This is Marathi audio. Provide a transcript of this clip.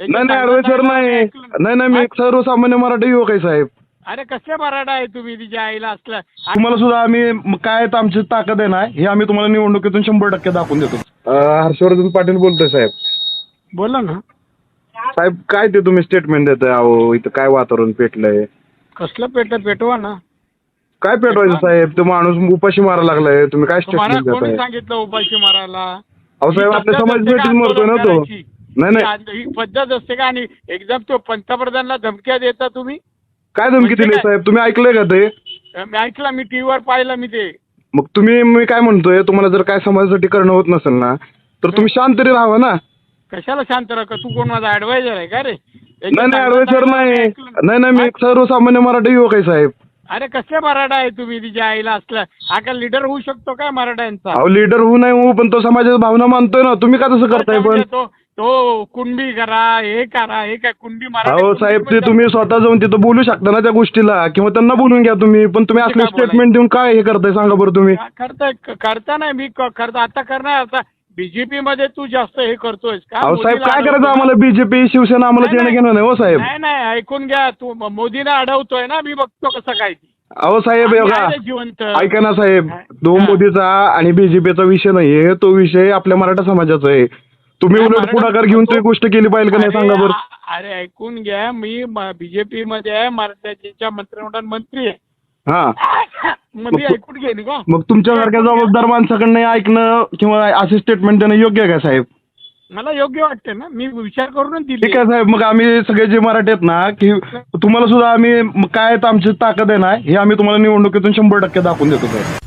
नाही नाही ऍडवायझर चांगलं नाही. नाही नाही मी एक सर्वसामान्य मराठी युवक आहे साहेब. अरे कसले मराठा आहे तुम्ही? तिच्या आईला असलं. तुम्हाला सुद्धा आम्ही म- काय आमची ताकद आहे ना हे आम्ही तुम्हाला निवडणुकीतून शंभर टक्के दाखवून देतो. अं, हर्षवर्धन पाटील बोलतोय साहेब. बोला ना. साहेब काय ते तुम्ही स्टेटमेंट देताय? अहो इथं काय वातावरण पेटलंय? कसलं पेट? पेटवा ना. काय पेटवायचं साहेब? तो माणूस उपाशी मारा लागलाय. तुम्ही काय तुम्हाला स्टेटमेंट कोणी देताय? सांगितलं उपाशी मारायला? अहो साहेब आपल्या समाज भेटीत मरतोय ना तो? नाही नाही. ही ही पद्धत असते का? आणि एकदम तो पंतप्रधानला धमक्या देता तुम्ही? काय धमकी म्हणजे दिली काय? साहेब? तुम्ही ऐकलंय का ते? मी ऐकलं मी टीव्हीवर पाहिलं मी ते. मग तुम्ही मी काय म्हणतोय तुम्हाला जर काय समाजासाठी करणं होत नसेल ना तर तुम्ही शांत तरी राहावं ना. कशाला शांत राहा? तू कोण माझा ऍडवायझर आहे का रे? नाही नाही ऍडवायझर नाही. नाही नाही मी एक सर्वसामान्य मराठी युवक आहे साहेब. अरे कसले मराठा आहे तुम्ही? तिच्या आईला असलं हा का लिडर होऊ शकतो काय मराठ्यांचा? अहो लीडर होऊ नाही होऊ पण तो समाजाच्या भावना मानतोय ना. तुम्ही का तसं करताय पण? म्हणजे तो तो कुंडी करा हे करा हे काय कुंडी मारा अहो साहेब ते तुम्ही स्वतः जाऊन तिथं बोलू शकता ना त्या गोष्टीला किंवा त्यांना बोलून घ्या तुम्ही. पण तुम्ही असले काय बोलायचं? स्टेटमेंट देऊन काय हे करताय सांगा बरं तुम्ही. करता करता नाही मी क- करता. आता करणार आता बीजेपी मध्ये तू जास्त हे करतोयस. का अहो साहेब मोदीला काय करायचं अडवतोय? आम्हाला बीजेपी शिवसेना आम्हाला नाही, देणं. घेणं नाही हो साहेब. नाही नाही. ऐकून घ्या. तू म- मोदीला अडवतोय ना मी बघतो कसं काय ते. अहो साहेब आम्ही बघा. आहे रे जिवंत. ऐका ना साहेब तो हा. मोदीचा आणि बीजेपीचा विषय नाहीये. तो विषय आपल्या मराठा समाजाचा आहे. तुम्ही काय उलट मराठा- पुढाकार घेऊन ती गोष्ट केली पाहिजे का नाही? अरे, सांगा बरं. आ- अरे ऐकून घ्या मी बीजेपी मध्ये आहे मराठ्याच्या मंत्रिमंडळ मंत्री आहे. हा. मग मी ऐकून का? मग तुमच्यासारख्या जबाबदार माणसाकडनं हे ऐकणं किंवा असे स्टेटमेंट देणं योग्य आहे का साहेब? मला योग्य वाटते ना. मी विचार करूनच दिली. ठीक आहे साहेब. मग आम्ही सगळे जे मराठी आहेत ना की तुम्हाला सुद्धा आम्ही काय आहे आमची ताकद आहे ना हे आम्ही तुम्हाला निवडणुकीतून शंभर टक्के दाखवून देतो साहेब.